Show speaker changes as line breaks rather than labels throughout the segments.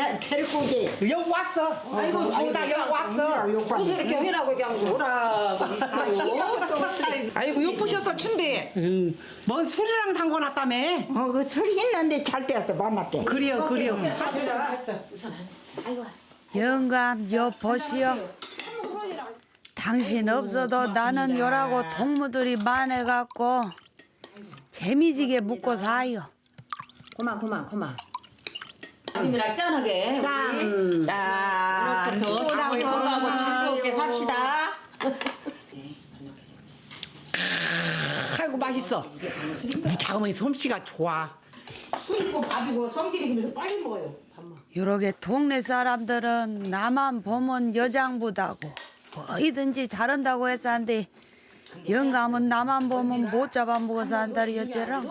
아이고.
뭐다 대리고기.
여기 왔어. 아이고 주다 여기 왔어. 무슨 이렇게 회라고 그냥 오라고. 아이고 욕 보셨어 춘대. 뭔 술이랑 담궈 놨다며.
어, 그 술이 있는데 잘 때였어 만났대.
그래요 그래요.
영감 여보시오 당신 없어도 나는 요라고 동무들이 많아갖고 재미지게 묵고 사요
그만 그만 그만.
님이랑 짠하게
짠.
자
오늘부터
장을
장을
건강하고
건강하고
즐겁게 삽시다
아이고 맛있어. 우리 작은머니 솜씨가 좋아. 술이고 밥이고 성질이면서 빨리 먹어요. 밥만.
요렇게 동네 사람들은 나만 보면 여장부다고 뭐이든지 잘한다고 해서 한데 영감은 나만 보면 못 잡아먹어서 한다리 여째랑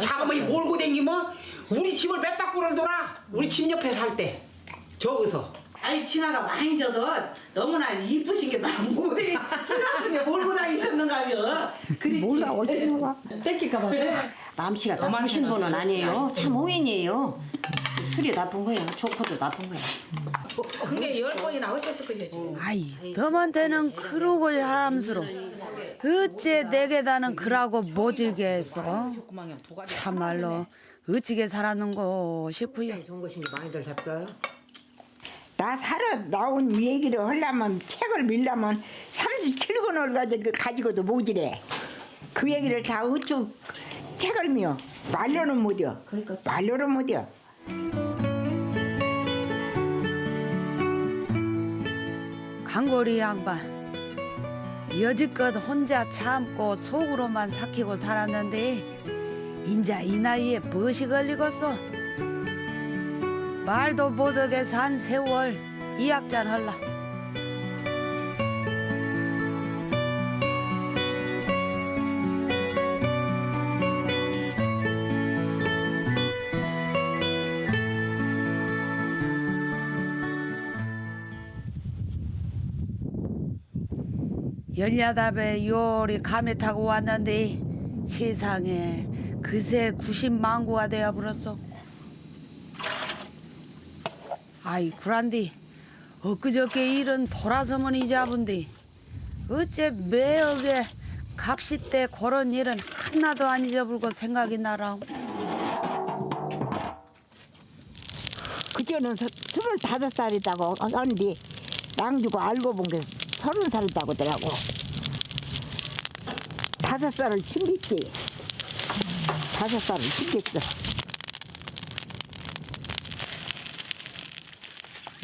작은머니 몰고 다니면 우리 집을 몇 바퀴를 돌아. 우리 집 옆에 살 때. 저기서.
아니 친아가 많이 져서 너무나 이쁘신 게 많고 친아스에 몰고 다니셨는가며 그랬지
몰라 어디로 가.
뺏길까봐
마음씨가 나쁘신 분은 아니에요. 참 호인이에요. 술이 나쁜 거야. 조커도 나쁜 거야.
근데 열 번이나 어쨌든 그러지
아이 너한테는 그러고 사람스러 어째 내게 다는 그라고 모질게 해서 참말로 어찌게 살았는고 싶어요
좋은 것인지 많이들 잡어요.
나 살아 나온 이 얘기를 하려면 책을 밀려면 37권을 가지고, 가지고도 모지래. 그 얘기를 다 어쩌 책을 미어 말로는 못이여. 말로는 못이여.
강고리 양반 여지껏 혼자 참고 속으로만 삭히고 살았는데 인자 이 나이에 무엇이 걸리겠어? 말도 못하게 산 세월 이약잔 할라 연야답에 요리 감에 타고 왔는데 세상에 그새 90만구가 되어 버렸어. 아이 그란디 엊그저께 일은 돌아서면 이자분디 어째 매억에 각시 때 그런 일은 하나도 안 잊어불고 생각이 나라.
그때는 서- 스물다섯 살이다고 하는데 양주고 알고 본 게 서른 살이다고 하더라고. 다섯 살을 챙겼지. 다섯 살을 챙겼어.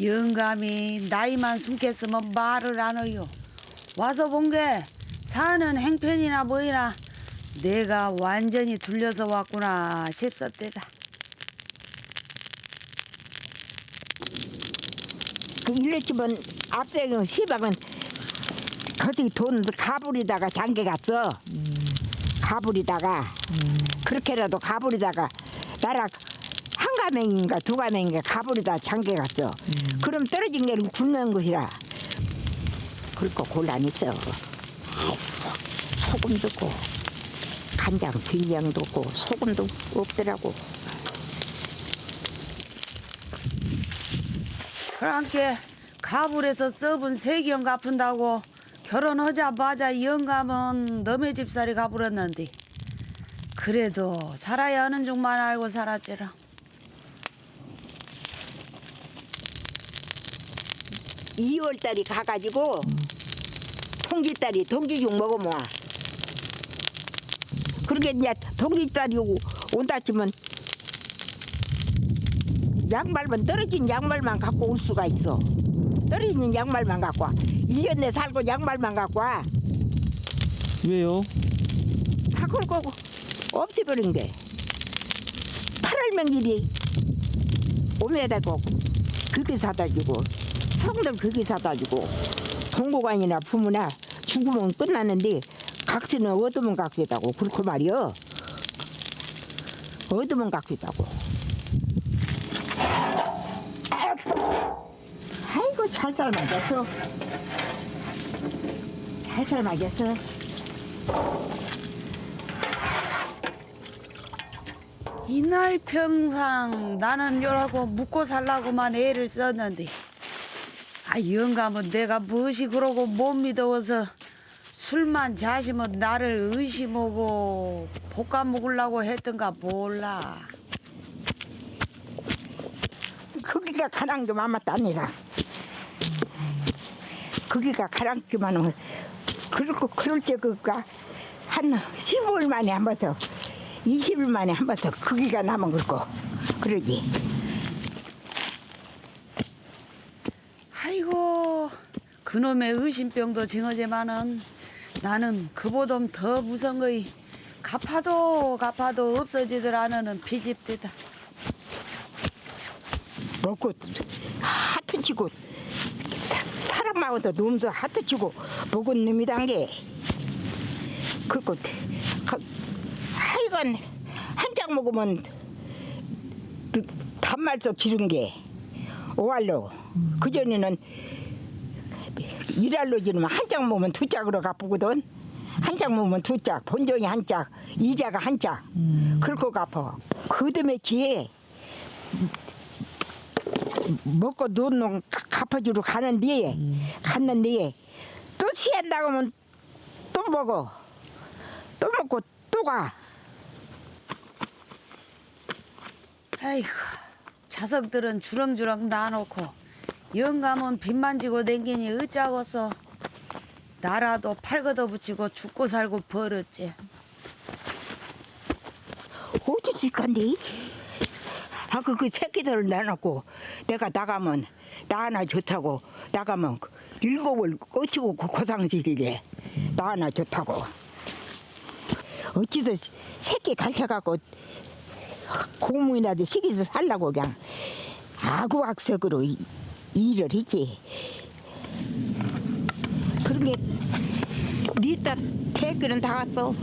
영감이 나이만 숨겠으면 말을 안 해요. 와서 본 게 사는 행편이나 뭐이나 내가 완전히 둘려서 왔구나 싶었대다.
그 일레집은 앞세경 시박은 거기 돈 가불이다가 장계 갔어. 가불이다가 그렇게라도 가불이다가 나라 한 가맹인가 두 가맹인가 가불이다 장계 갔어. 그럼 떨어진 게는 굶는 것이라. 그러니까 곤란 있어. 소, 소금도 없고 간장 된장도 없고 소금도 없더라고.
그렇게 가불에서 써본 세경 갚은다고 결혼하자마자 영감은 너네 집살이 가불었는데 그래도 살아야 하는 중만 알고 살았지라.
2월 달이 가가지고 통지딸이 동지죽 와. 그렇게 이제 동지딸이 오- 온다 치면 양말만 떨어진 양말만 갖고 올 수가 있어. 떨어진 양말만 갖고 와. 1년 내 살고 양말만 갖고 와.
왜요?
다 걸고 없애버린 게. 8월 명 일이 오메 되고 그게 사다 주고 성들 그게 사다 주고 동고관이나 부모나 죽으면 끝났는데 각시는 얻으면 각시다고 그렇고 말이여 얻으면 각시다고 잘잘 맞았어? 잘잘 맞았어?
이날 평상 나는 요라고 묵고 살라고만 애를 썼는데 아 영감은 내가 무엇이 그러고 못 믿어서 술만 자시면 나를 의심하고 볶아 먹으려고 했던가 몰라.
거기가 가난 게 아니라 거기가 가난 게만 하면 그렇고 그럴 때 그가 한 15일 만에 한 번서 20일 만에 한 번서 거기가 남은 걸고 그러지.
아이고 그놈의 의심병도 징어지만은 나는 그보다 더 무서운 거이 갚아도 갚아도 없어지들 않으는 비집대다.
먹고 하트 치고 사- 사람하고도 놈도 하트 치고 먹은 놈이 단게. 그거 그, 하여간 한 장 먹으면 그 단말도 기른 게. 오알로. 그 전에는 일할로 지르면 한 장 먹으면 두 짝으로 갚거든. 한 장 먹으면 두 짝 본정이 한 짝 이자가 한짝. 그렇게 갚아. 그다음에 지에 먹고 눈 갚아주러 가는데 갔는데 또 취한다고 하면 또 먹어 또 먹고 또 가.
아이고 자석들은 주렁주렁 놔놓고 영감은 빚만 지고 댕기니 어쩌겠어 나라도 팔걷어 붙이고 죽고 살고 벌었지
어디 줄 건데? 아, 그, 그 새끼들을 내놓고 내가 나가면 나 하나 좋다고 나가면 일곱을 꺼치고 그 고상식이게 나 하나 좋다고. 어찌서 새끼 갈쳐갖고 고문이라도 시기서 살라고 그냥 아구악석으로 이- 일을 했지. 그런 게 니따 대기는 다 왔어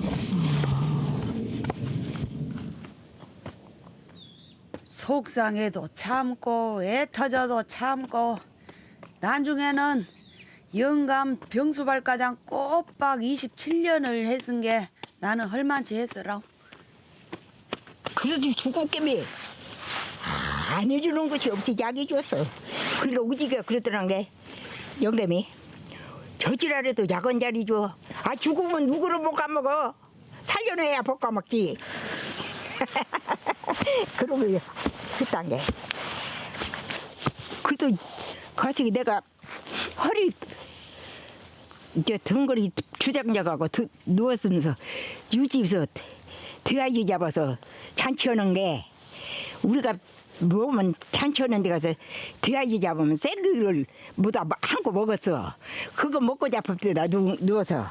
속상해도 참고. 애 터져도 참고. 나중에는 영감 병수발가장 꼬박 27년을 했은 게 나는 헐만치 했으라
그래도 죽었겠미 안 해주는 것이 없지. 약이 줬어. 그러니까 우지가 그러더란 게. 영감이. 저지랄해도 약한 자리 줘 아 죽으면 누구를 못 까먹어? 살려내야 못 까먹지 그러고 했단 게. 그래도 거시기 내가 허리 이제 등골이 주장자가고 누웠으면서 유집에서 드아이 잡아서 잔치하는 게 우리가 먹으면 잔치하는 데 가서 드아이 잡으면 생기를 뭐다 한거 먹었어. 그거 먹고 잡혔다 누워서.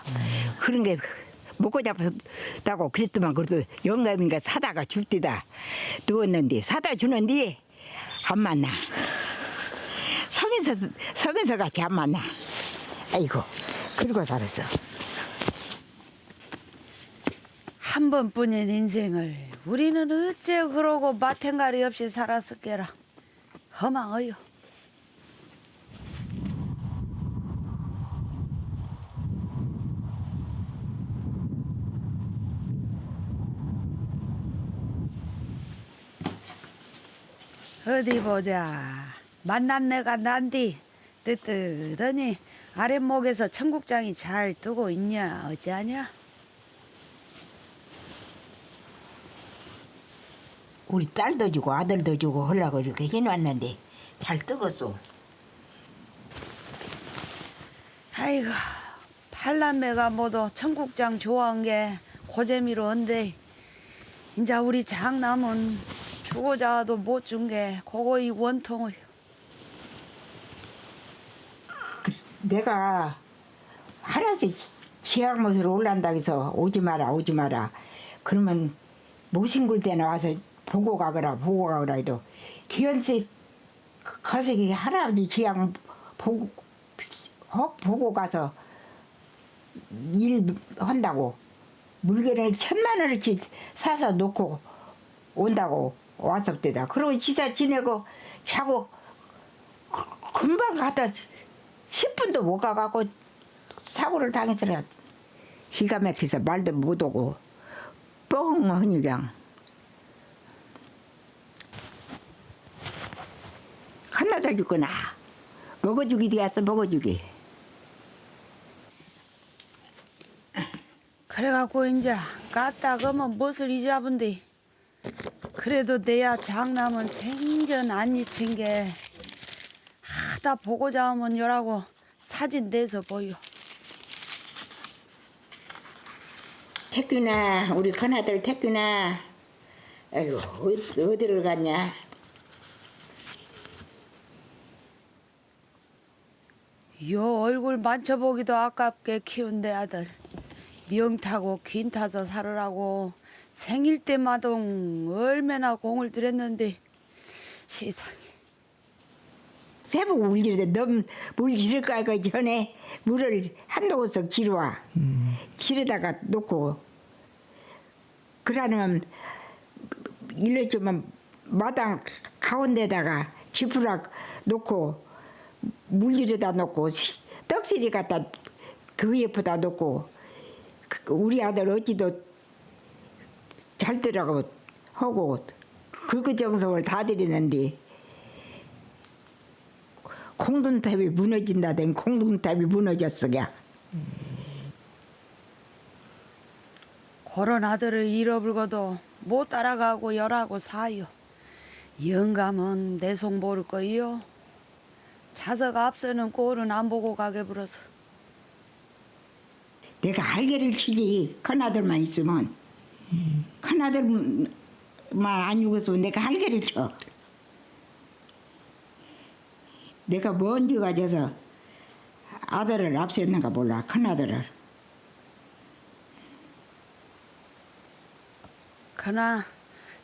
그런 게 먹고 잡혔다고 그랬더만 그래도 영감인가 사다가 줄 때다 누웠는데 사다 주는데 안 만나. 성에서 성에서 같이 안 만나. 아이고 그러고 살았어.
한 번뿐인 인생을 우리는 어째 그러고 마탱가리 없이 살았을게라. 허망어요 어디 보자. 만난 내가 난디. 뜨뜻하니 아랫목에서 청국장이 잘 뜨고 있냐 어찌하냐?
우리 딸도 주고 아들도 주고 하려고 이렇게 해놨는데 잘 뜨겠어.
아이고 팔남매가 모두 청국장 좋아한 게 고재미로 온데 인자 우리 장남은 주고자도 못 준 게 그거 이 원통을.
내가 하나씩 지하못으로 올란다 해서 오지 마라 오지 마라. 그러면 모신굴 때 나와서 보고 가거라 보고 가거라 해도 기현씨 거세기 할아버지 지향 보고 헉 보고 가서 일 한다고. 물건을 천만 원어치 사서 놓고 온다고 완성되다. 그러고 지사 지내고 자고 금방 갔다 10분도 못 가갖고 사고를 당했어요. 기가 막혀서 말도 못 오고 뻥하니 그냥 한나달 죽거나 먹어주기 되었어 먹어주기
그래갖고 이제 갔다 가면 무엇을 잊어본데 그래도 내야 장남은 생전 안 잊힌 게 하다 보고자 하면 요라고 사진 내서 보여
태균아 우리 큰아들 태균아. 아이고 어디- 어디를 갔냐?
요 얼굴 만져보기도 아깝게 키운 내 아들. 명 타고 긴 타서 살으라고 생일 때마다 얼마나 공을 들였는데 세상에.
새벽 울리는데 너물 지를 까기 전에. 물을 한 도어서 기르와. 기르다가 놓고. 그러면 일러주면 마당 가운데다가 지푸락 놓고 물리려다 놓고 시- 떡시리 갖다 그 옆에다 놓고. 그 우리 아들 어찌도 잘 들어가고 하고 그 정성을 다 드리는데 공동탑이 무너진다던 공동탑이 무너졌어 야
그런 아들을 잃어불고도 못 따라가고 열하고 사요. 영감은 내 속 모를 거요. 자석 앞서는 꼴은 안 보고 가게 불어서.
내가 할개를 치지. 큰 아들만 있으면 큰 아들만 안 죽었으면 내가 할개를 쳐 내가 뭔지 가져서 아들을 앞섰는가 몰라 큰 아들을
그나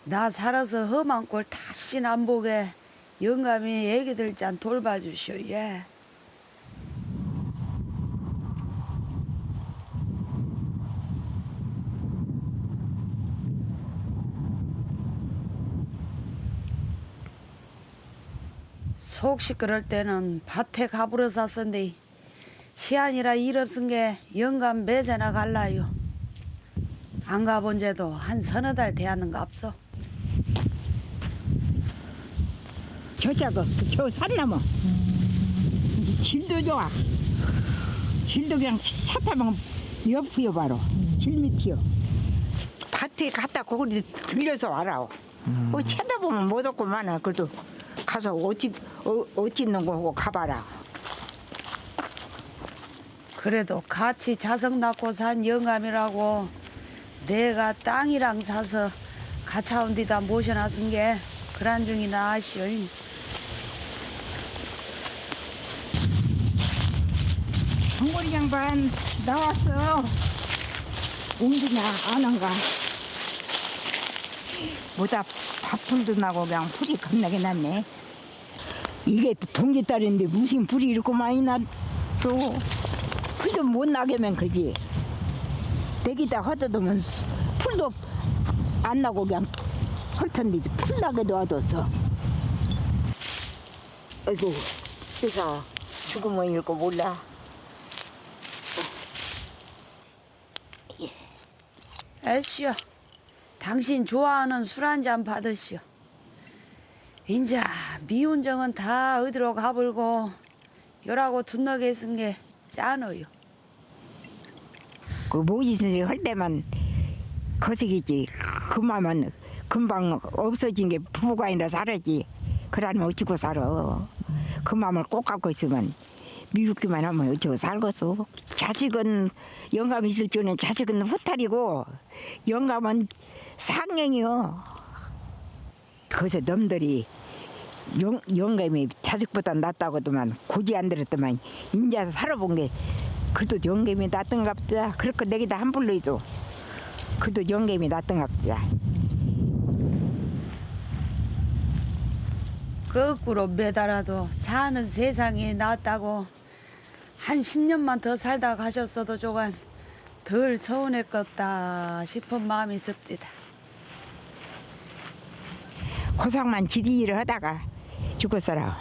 나 살아서 험한 꼴 다신 안 보게 영감이 애기들 짠 돌봐주시오 예. 속 시끄럴 때는 밭에 가부러 쌌었는데 시안이라 일 없은 게 영감 매세나 갈라요. 안 가본 지도 한 서너 달 돼야는가 없어.
저자가 저 산나무 질도 좋아. 질도 그냥 차 타면 옆이요 바로. 질 밑이요. 밭에 갔다 거기 들려서 와라 어, 쳐다보면 못 없고만은 그래도 가서 어찌 어, 어찌 있는 거 하고 가봐라.
그래도 같이 자석 낳고 산 영감이라고 내가 땅이랑 사서 가차운 데다 모셔놨은 게 그런 중이나 아시오.
정골이 양반 나왔어. 옮기냐 안 한가 뭐다 밥풀도 나고 그냥 풀이 겁나게 났네. 이게 동기딸인데 무슨 풀이 이렇게 많이 났어 풀도 못 나게 하면 그지. 대기다 수- 풀도 안 나고 그냥 헐텐데 풀 나게 놔뒀어 아이고 세상 죽으면 이거 몰라.
애쉬요. 당신 좋아하는 술 한 잔 받으시오. 인자 미운 정은 다 어디로 가불고 요라고 둔너게 쓴 게 짠어요.
그 모지선을 할 때만 거색이지 그만은 금방 없어진 게 부부가 아니라 살았지 그러면 어찌고 살아 그 마음을 꼭 갖고 있으면 미웃기만 하면 어쩌고 살겠어 자식은 영감 있을 줄은 자식은 후탈이고 영감은 상행이요. 그래서 놈들이 영, 영감이 자식보다 낫다고도만 고지 안 들었더만 인자 살아본 게 그래도 영감이 낫던가 보다. 그렇게 내기다 한불로 해도 그래도 영감이 낫던가 보다.
거꾸로 매달아도 사는 세상이 낫다고 한 10년만 더 살다 가셨어도 조간 덜 서운했겠다 싶은 마음이 듭디다.
고상만 지지 일을 하다가 죽었어라.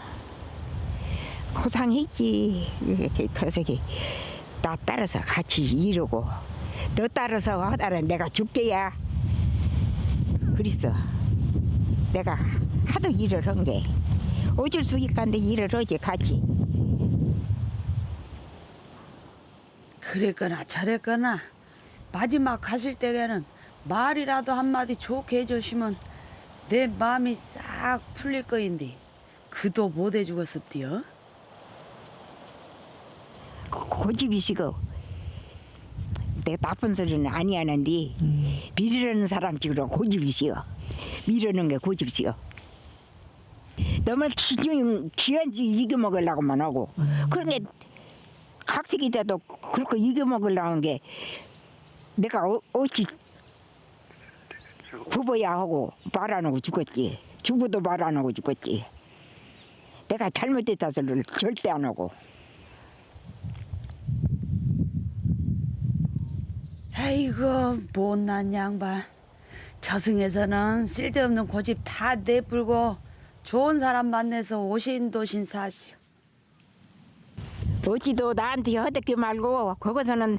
고상했지. 이렇게 거석이 나 따라서 같이 이루고 너 따라서 하다는 내가 죽게야. 그랬어. 내가 하도 일을 한 게 어쩔 수 있간데 일을 어디 가지.
그랬거나 저랬거나 마지막 가실 때에는 말이라도 한마디 좋게 해주시면 내 마음이 싹 풀릴 거인데 그도 못 해주겠습디요.
고- 고집이시고. 내가 나쁜 소리는 아니 하는데 미르는 사람 찍으러 고집이시여 미르는 게 고집이시여 너무 기중 귀한지 이겨 먹으려고만 하고 그런 게 각색이 돼도 그렇게 이겨 먹으려는 게 내가 어, 어찌 죽어야 하고 말 안 하고 죽었지 죽어도 말 안 하고 죽었지 내가 잘못했다 소리를 절대 안 하고
아이고 못난 양반. 저승에서는 쓸데없는 고집 다 내불고 좋은 사람 만나서 오신도신 사시오.
어찌도 나한테 허덕기 말고 거기서는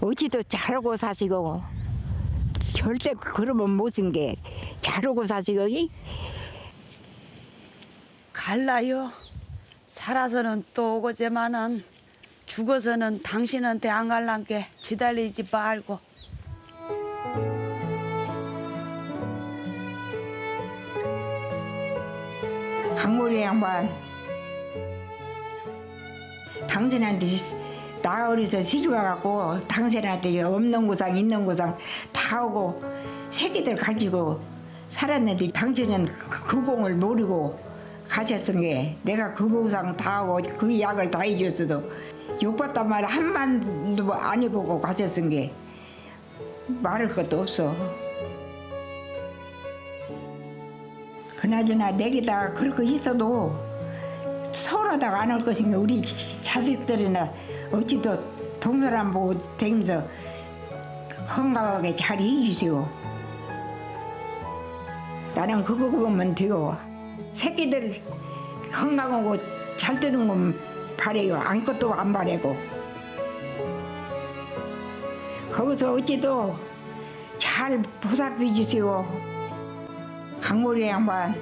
어찌도 잘하고 사시고 절대 그러면 못쓴 게 잘하고 사시고 이?
갈라요. 살아서는 또 오고제만은 죽어서는 당신한테 안 갈란게 지달리지 말고.
강모리 양반 당신한테 나 어려서 시집 와갖고 당신한테 없는 고상 있는 고상 다 하고 새끼들 가지고 살았는데 당신은 그 공을 노리고 가셨은 게 내가 그 고상 다 하고 그 약을 다 해줬어도 욕받단 말 한마디도 안 해보고 가셨은 게 말할 것도 없어. 그나저나 내게다 그렇게 있어도 서운하다가 안할 것인가 우리 자식들이나 어찌도 동서람 보고 다니면서 건강하게 잘 해주시오. 나는 그거 보면 돼요. 새끼들 건강하고 잘 되는 건 바래요. 아무것도 안 바래고. 거기서 어찌도 잘 보살펴 주시오. 강모리 양반.